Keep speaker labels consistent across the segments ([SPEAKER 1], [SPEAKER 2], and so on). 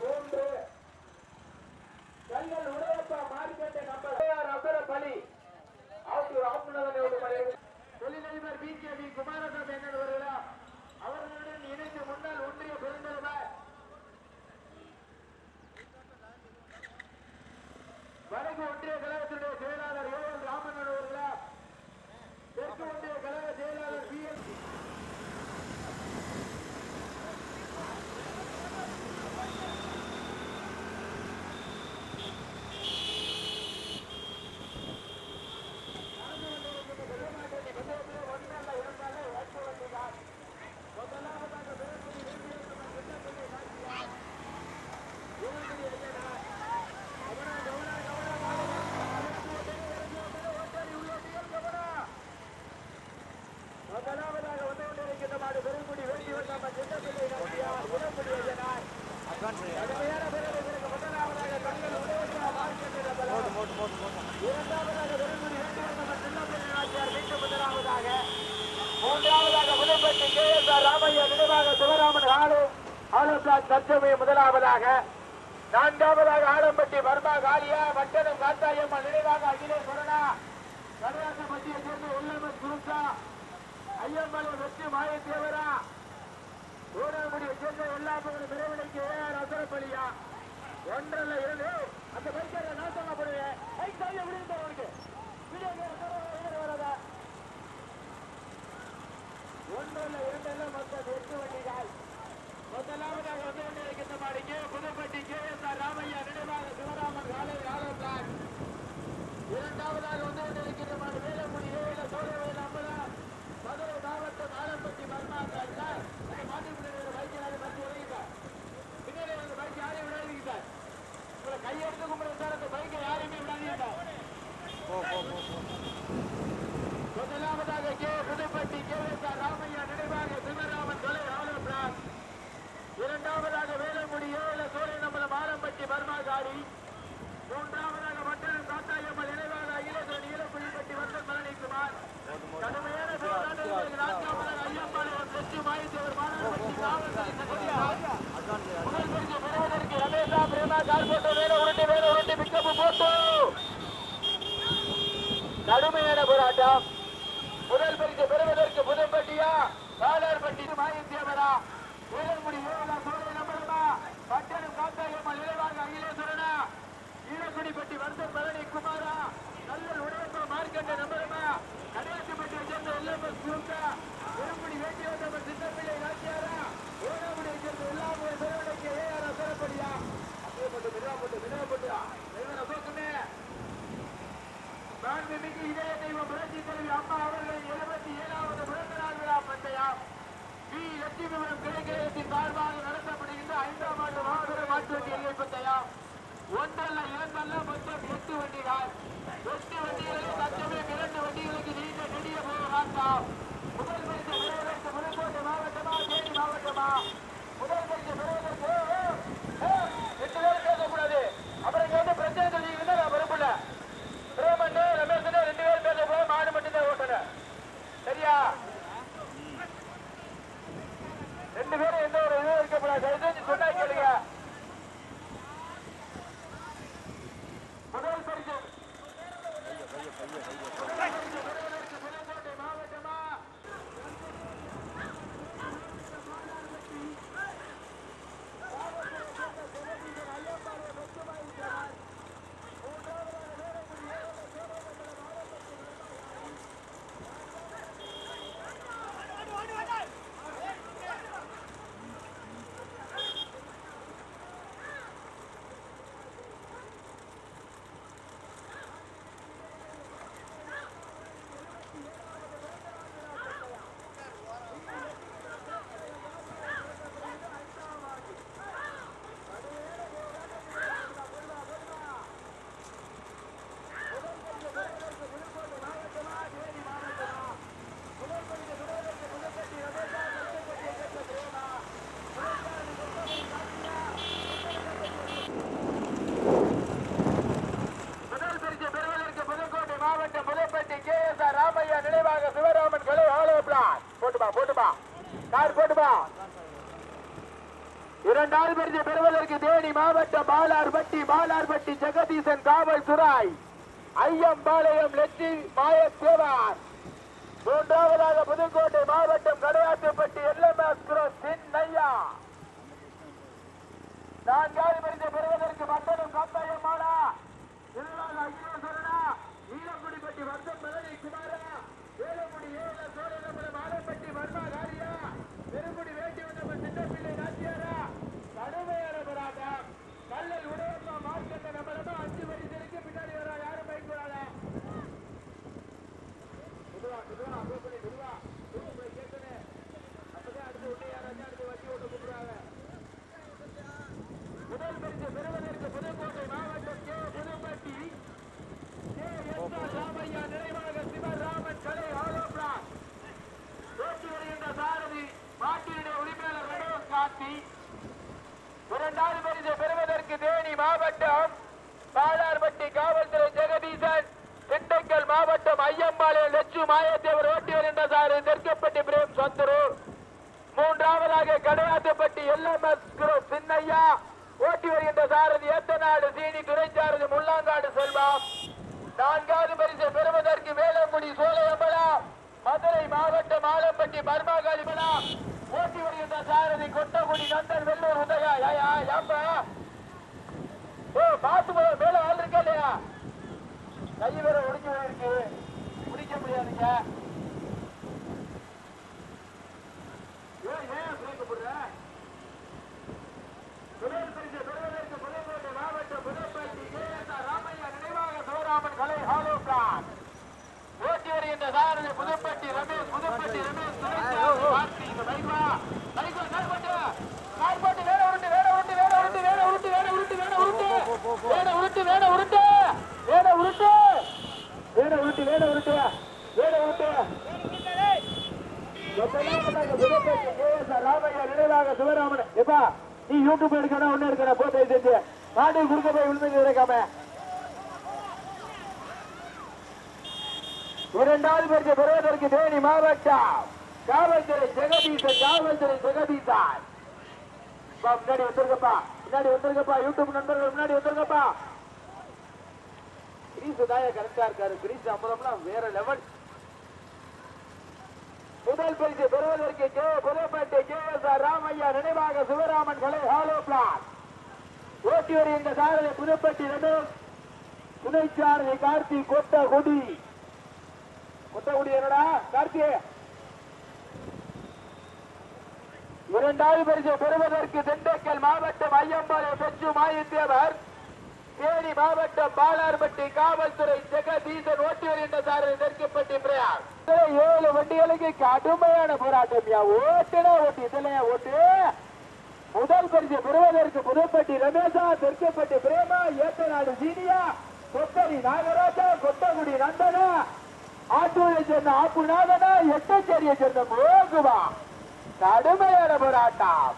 [SPEAKER 1] Bombay. முதலாவதாக நான்காவதாக ஆலம்பட்டி வர்மா காலியா வட்டனம் காத்தாயம்மா நினைவாக அகிலேஸ்வரனா கருணாசபட்டியை சேர்ந்த உள்ளமன் சுருக்கா ஐயம்மாள் வெற்றி மாயத்தேவரா ஊராங்குடியை சேர்ந்த எல்லாப்பகலும் மிரவணைக்கு ஏஆர் அசரப்பலியா ஒன்றல்ல இருந்து அந்த பைக்கரை நான் சொல்ல போடுவேன் பைக் தாங்க விடுங்க உனக்கு வீடியோ வராத. ஒன்றல்ல இரண்டெல்லாம் மொத்தம் எட்டு வண்டிகள். முதலாவதாக வந்து கொண்டிருக்கின்ற மாடிக்கு Pudupatti K S R Ramaiah நினைவாக சிவராமன் காலை காலை பிளாக் இரண்டாவதாக வந்து கொண்டிருக்கின்ற மாடு வேலங்குடி ஏழு சோழவேல் அம்பலா மதுரை மாவட்டம் ஆலம்பட்டி பர்மா சார் மாட்டு பிள்ளைகளை வைக்கிறாரு பற்றி உதவிட்டார் பின்னாடி வந்து பைக் யாரையும் விடாதீங்க சார் உங்களை கையெடுத்து கும்பிட பைக்கை யாரையுமே விடாதீங்க முதலாவதாக கே புதுப்பட்டி கே ராமையா ஐயம்பாளையம் நெற்றி மாய தேவார் ஐயம்பாளையம் மாயத்தேவர் ஓட்டி வருகின்ற சாரதி தெற்கப்பட்டி பிரேம் சொந்தரூர் மூன்றாவதாக கடையாத்துப்பட்டி எல்எம்எஸ் குரூப் சின்னையா. ஓட்டி வருகின்ற சாரதி ஏத்தநாடு சீனி துறைச்சாரதி முள்ளாங்காடு செல்வம். நான்காவது பரிசு பெறுவதற்கு வேலங்குடி சோலையம்பலா. மதுரை மாவட்டம் ஆலப்பட்டி பர்மாகாளிமலா. ஓட்டி வருகின்ற சாரதி கொட்டகுடி நந்தன் வெள்ளூர் உதயா யாயா ஓ பாத்து மேல ஆள் இருக்கா இல்லையா? கை வேற ஒடிஞ்சு போயிருக்கு. やるや。சிவராமன் எப்பா நீ யூடியூப் எடுக்கணும் ஒண்ணு எடுக்கிற போ தயவு செஞ்சு மாட்டு குறுக்க போய் விழுந்து கிடைக்காம இரண்டாவது பேருக்கு பெறுவதற்கு தேனி மாவட்டம். காவல்துறை ஜெகதீசன் காவல்துறை ஜெகதீசன். முன்னாடி வந்திருக்கப்பா முன்னாடி வந்திருக்கப்பா யூடியூப் நண்பர்கள் முன்னாடி வந்திருக்கப்பா. கிரீஸ் தாய கரெக்டா இருக்காரு. கிரீஸ் அம்பலம்லாம் வேற லெவல் முதல் பரிசு பெறுவதற்கு கே. புதுப்பட்டி ஐயா நினைவாக சிவராமன் கலை ஹாலோ பிளான். ஓட்டி வரும் இந்த சாரலை புதுப்பட்டி ரமேஷ் துணைச்சாரதி கார்த்தி கொட்டகுடி. கொட்டகுடி என்னடா? கார்த்தி. இரண்டாவது பரிசை பெறுவதற்கு திண்டுக்கல் மாவட்டம் ஐயம்பாளையம் பெற்று மாயத்தேவர். தேனி மாவட்டம் பாலார்பட்டி காவல்துறை ஜெகதீசன் ஓட்டி வருகின்ற சாரதி தெற்குப்பட்டி பிரயார் ஏழு வண்டிகளுக்கு கடுமையான போராட்டம். யா ஓட்டுடா ஓட்டு இதுல ஓட்டு. முதல் பரிசு பெறுவதற்கு புதுப்பட்டி ரமேஷா தெற்குப்பட்டி பிரேமா ஏத்தநாடு சீனியா கொத்தரி நாகராஜா கொத்தகுடி நந்தனா ஆட்டூரை சேர்ந்த ஆப்பு நாதனா எட்டச்சேரியை சேர்ந்த மோகுவா. கடுமையான போராட்டம்.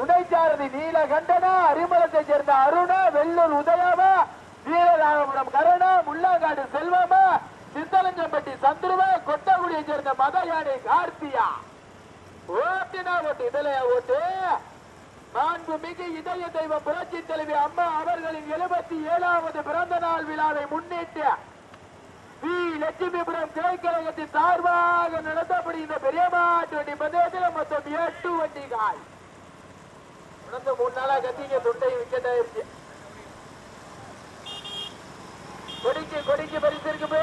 [SPEAKER 1] துணைச்சாரதி நீலகண்டனா அரிமலத்தை சேர்ந்த அருணா வெள்ளூர் உதயமா வீரராகபுரம் கருணா முள்ளாங்காடு செல்வமா சித்தலஞ்சம்பட்டி சந்துருவா கொட்டகுடியை சேர்ந்த மதயானை கார்த்தியா. ஓட்டினா ஓட்டு இதழையா ஓட்டு. மாண்புமிகு இதய தெய்வ புரட்சி தலைவி அம்மா அவர்களின் எழுபத்தி ஏழாவது பிறந்த நாள் விழாவை முன்னிட்டு வி. லட்சுமிபுரம் கிளைக்கழகத்தின் சார்பாக நடத்தப்படுகின்ற பெரியமாட்டு வண்டி பந்தயத்தில் மொத்தம் எட்டு வண்டிகள். நடந்த கொடிக்கு கொடிக்கு பரிசு இருக்கு போ.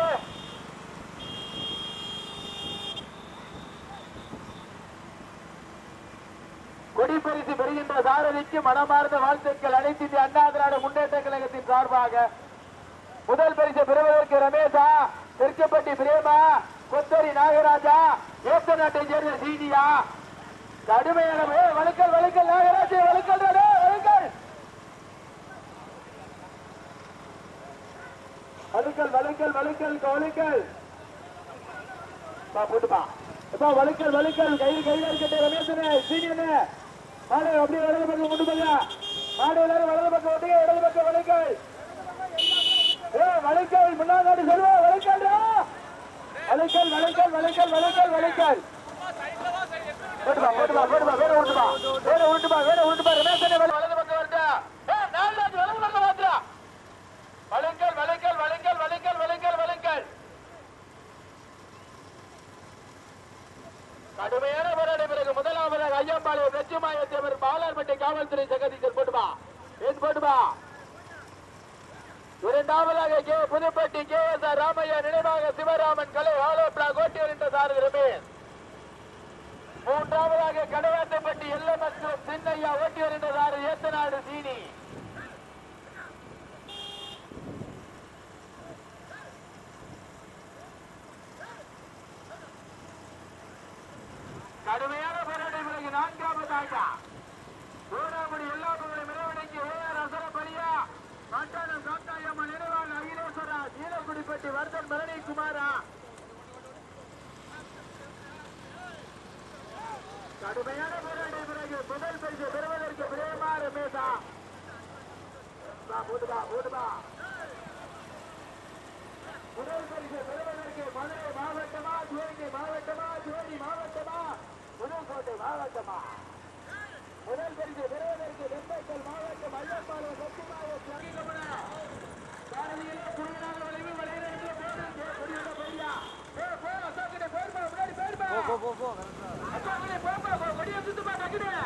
[SPEAKER 1] கொடி பரிசு பெறுகின்ற சாரதிக்கு மனமார்ந்த வாழ்த்துக்கள். அனைத்து இந்திய அண்ணா திராவிட முன்னேற்ற கழகத்தின் சார்பாக முதல் பரிசு பெறுவதற்கு ரமேஷா தெற்குப்பட்டி பிரேமா கொத்தரி நாகராஜா ஏத்த நாட்டை சேர்ந்த சீனியா. கடுமையான ஏய், வழுக்கல் வழுக்கல் நாகராஜ் வழுக்கல் டா, டேய், வழுக்கல். வழுக்கல் வழுக்கல் வழுக்கல் வழுக்கல் பா போட்டுப்பா. எப்பா வழுக்கல் வழுக்கல். கையில் கையில இருக்கட்டும் ரமேஷனே சீனியனே. மாடு அப்படியே வலது பக்கம் கொண்டு போங்க மாடு எல்லாரும் வலது பக்கம் ஓட்டுங்க இடது பக்கம் வழுக்கல். ஏ வழுக்கல். முன்னாடி செல்வா வழுக்கல் வழுக்கல் வழுக்கல் வழுக்கல் வழுக்கல். வழுக்கல் போட்டுப்பா போட்டுப்பா வேற உருட்டுப்பா வேற உருட்டுப்பா வேற உருட்டுப்பா ரமேஷ் வலது பக்கம் வருதா. ஏ நாலாவது வலது பக்கம் கடுமையான பிறகு முதலாவதாக ஐயம்பாளையம் பாலார்பட்டி காவல்துறை போட்டுமா? ஏன் போட்டுமா? இரண்டாவதாக K Pudupatti K S R Ramaiah நினைவாக சிவராமன் கலை ஆலோப்லா கோட்டி என்ற சாரதி ரமேஷ். மூன்றாவதாக கடவாத்தப்பட்டி எல்எம் மற்றும் சின்னையா ஓட்டி என்ற ஏத்தநாடு சீனி. கடுமையா கடுமையான போராட்ட பிறகு முதல் பரிசு பெறுவதற்கு பிரேமா ரமேஷா வா, போடுவா முதல் பரிசு பெறுவதற்கு மதுரை மாவட்டமா சிவகங்கை மாவட்டமா சிவகங்கை மாவட்டமா புதுக்கோட்டை மாவட்டமா முதல் பரிசு பெறுவதற்கு வெண்பக்கல் மாவட்டம் ஐயப்பாளையம் சத்தியமாக பாரதியிலே குழுவினாக விளைவு விளையாடுகிற போது கொடியுள்ள பையா ஏ போ அசாக்கிட்ட போயிருப்பா முன்னாடி போயிருப்பா
[SPEAKER 2] போ போ போ
[SPEAKER 1] அசாக்கிட்ட போப்பா சுத்து கொடியை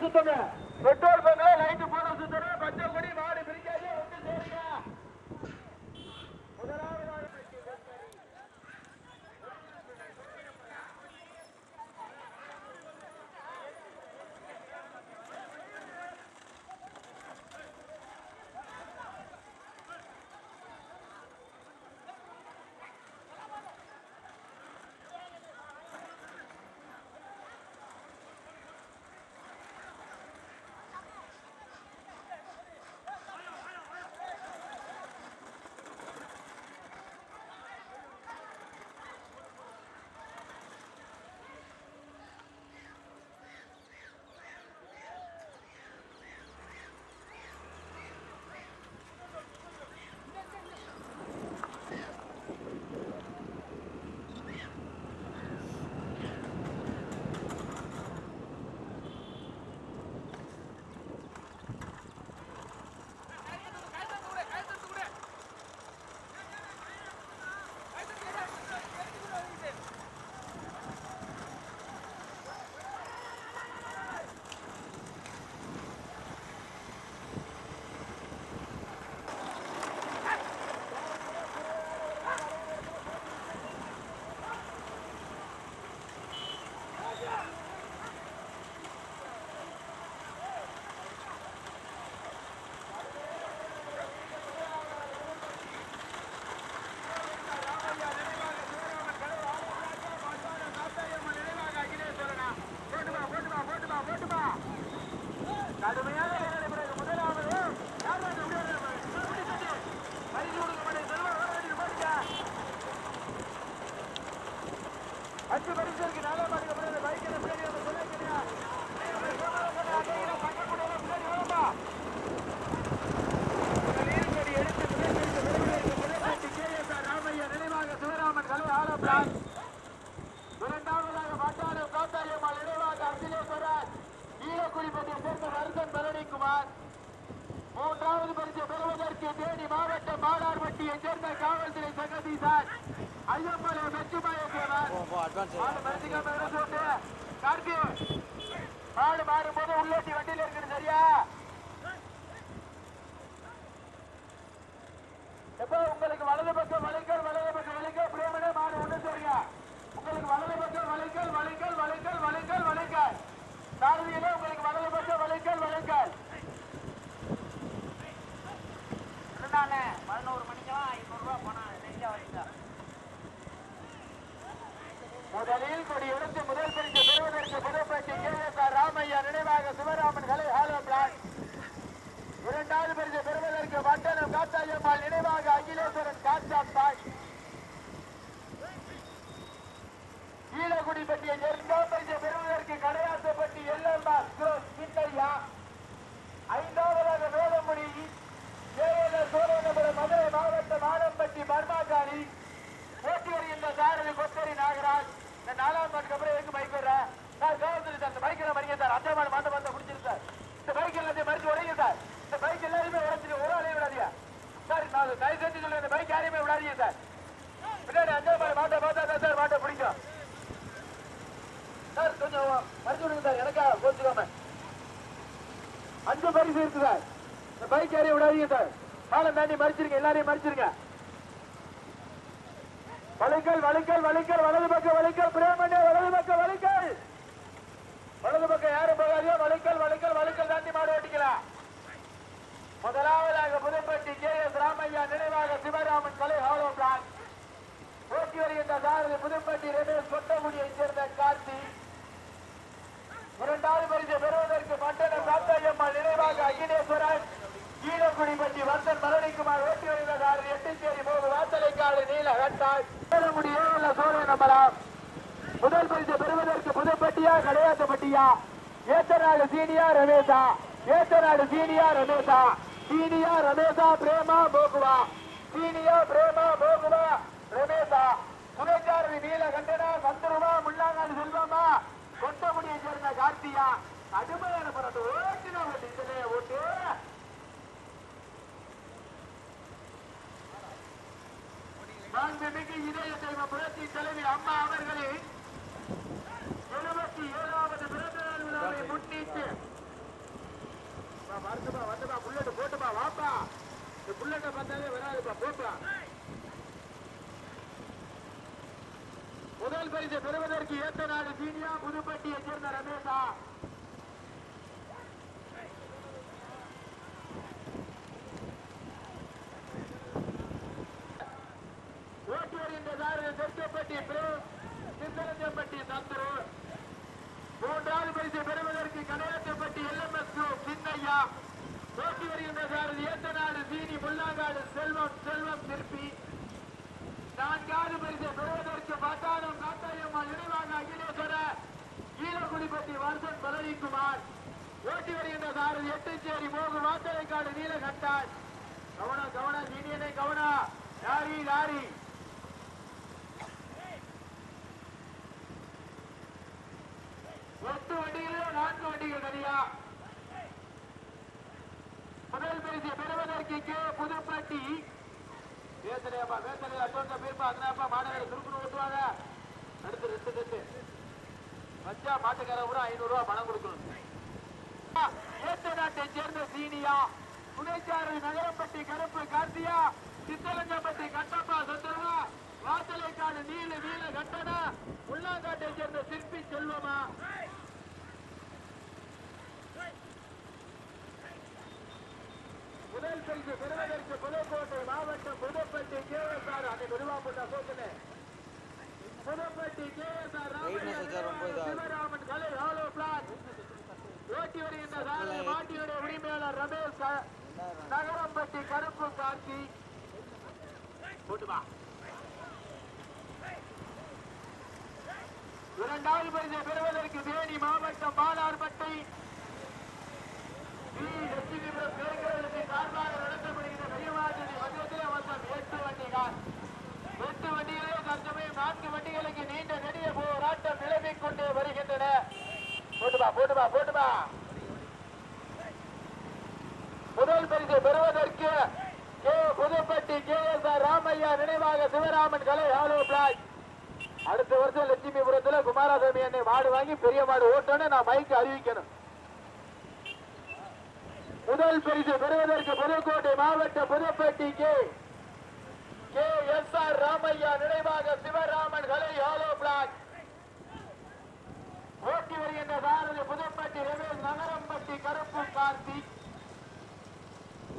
[SPEAKER 1] Gracias, பத்து பரிசு இருக்கு. நல்லா பாத்துக்கப்படுது பைக் என்ன சீனியா ரமேஷா. ஏத்தநாடு சீனியா ரமேஷா. சீனியா ரமேஷா பிரேமா போகுவா சீனியா இதை பெறுவதற்கு ஏத்த நாடு சீனியா புதுப்பட்டியை சேர்ந்த ரமேஷா. ஓட்டுவரின் தெற்கப்பட்டி சிந்தனத்தப்பட்டி தந்துரு மூன்றாவது பரிசு பெறுவதற்கு கடையாற்றப்பட்டி எல்எம்எஸ் சின்னையா. ஓட்டி வருகின்ற சாரதி ஏத்தநாடு சீனி முள்ளாங்காடு செல்வம் செல்வம் திருப்பி. நான்காவது பரிசு ஓட்டி வருகின்ற காரு எட்டுச்சேரி காடு நீல கட்டாய் Kavanaugh Kavanaugh சீனியனை Kavanaugh. Lorry lorry. எட்டு வண்டிகளிலும் நான்கு வண்டிகள் தனியா? முதல் பரிசு பெறுவதற்கு புதுப்பட்டி. வேத்தனையாப்பா வேத்தனையா தோன்ற பேர்ப்பா அதனாப்பா மாநகர சுருக்குன்னு ஓட்டுவாங்க. அடுத்து ரெண்டு ரெண்டு மச்சா மாட்டுக்காரன் கூட ஐநூறுரூவா பணம் கொடுக்கணும். ஏத்தநாட்டை சேர்ந்த சீனியா துணைச்சாறு நகரப்பட்டி கருப்பு கார்த்தியா சித்தலங்கப்பட்டி கட்டப்பா சந்திரனா வாசலைக்காடு நீல நீல கட்டணா உள்ளாங்காட்டை சேர்ந்த சிற்பி செல்வமா? முதல் பரிசு பெறுவதற்கு புதுக்கோட்டை மாவட்டம் புதுப்பட்டி கேஎஸ்ஆர் அன்னை குருவாப்பட்ட சோதனை புதுப்பட்டி கேஎஸ்ஆர் ராமன் மாட்டி வருகின்ற சாலை மாட்டியுடைய உரிமையாளர் ரமேஷ் நகரம்பட்டி கருப்பு காட்சி. இரண்டாவது பரிசை பெறுவதற்கு தேனி மாவட்டம் பாலார்பட்டை. வண்டிகளுக்கு நீண்ட நெடிய போராட்டம் நிலைமை கொண்டு வருகின்றன. போட்டுமா போட்டுமா போட்டுமா முதல் பரிசு பெறுவதற்கு K Pudupatti K S R Ramaiah நினைவாக சிவராமன் கலை ஹாலோ பிளாக் அடுத்த வருஷம் லட்சுமிபுரத்துல குமாரசாமி அண்ணன் மாடு வாங்கி பெரிய மாடு ஓட்டணும் நான் மைக்கு அறிவிக்கணும். முதல் பரிசு பெறுவதற்கு புதுக்கோட்டை மாவட்ட Pudupatti K K S R Ramaiah நினைவாக சிவராமன் கலை ஹாலோ பிளாக் ஓட்டி வருகின்ற சாரதி புதுப்பட்டி ரமேஷ் நகரம்பட்டி கருப்பு கார்த்திக்.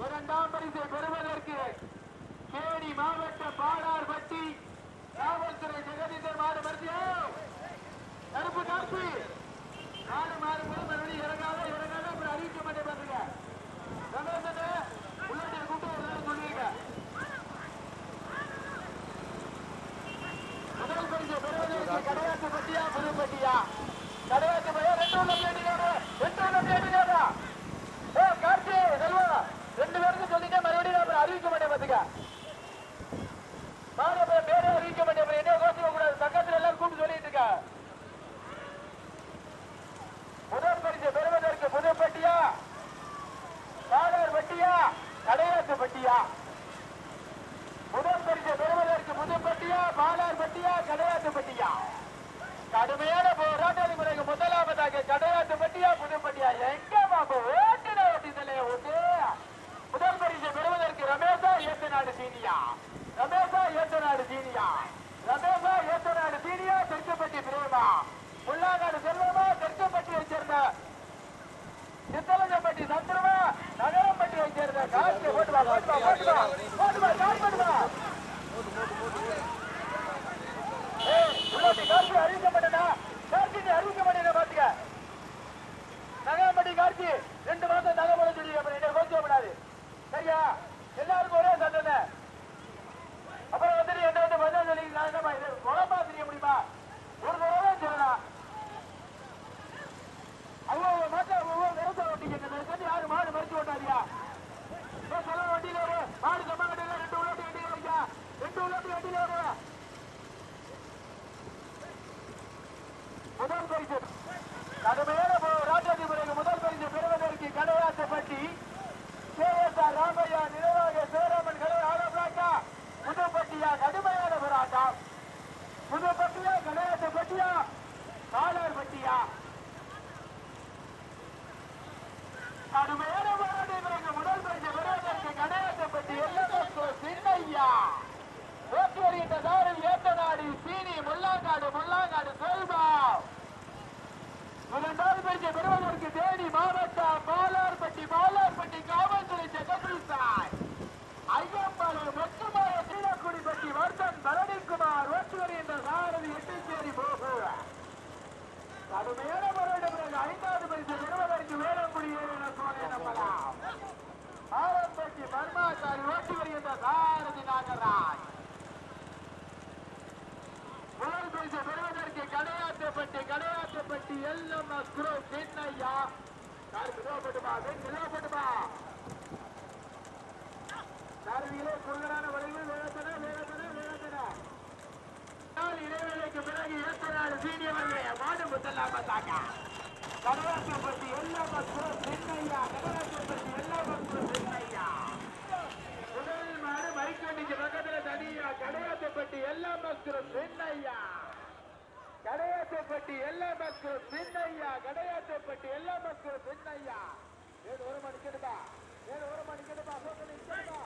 [SPEAKER 1] இரண்டாம் பரிசை பெறுவதற்கு தேனி மாவட்ட பாடார் பட்டி காவல்துறை ஜெகதீசர் மாடு மருத்துவ கருப்பு காப்பு நாலு மாறு போது மறுபடியும் இறங்காத இறங்காத. celebrated. மஸ்கர் பெண்ணையா கடையாத்தப்பட்டி எல்லா மஸ்கர் பெண்ணையா கடையாத்தப்பட்டி எல்லா மஸ்கர் பெண்ணையா ஏழு ஒரு மணிக்கு எடுப்பா ஏழு ஒரு மணிக்கு எடுப்பா சோதனை நிற்கிறதா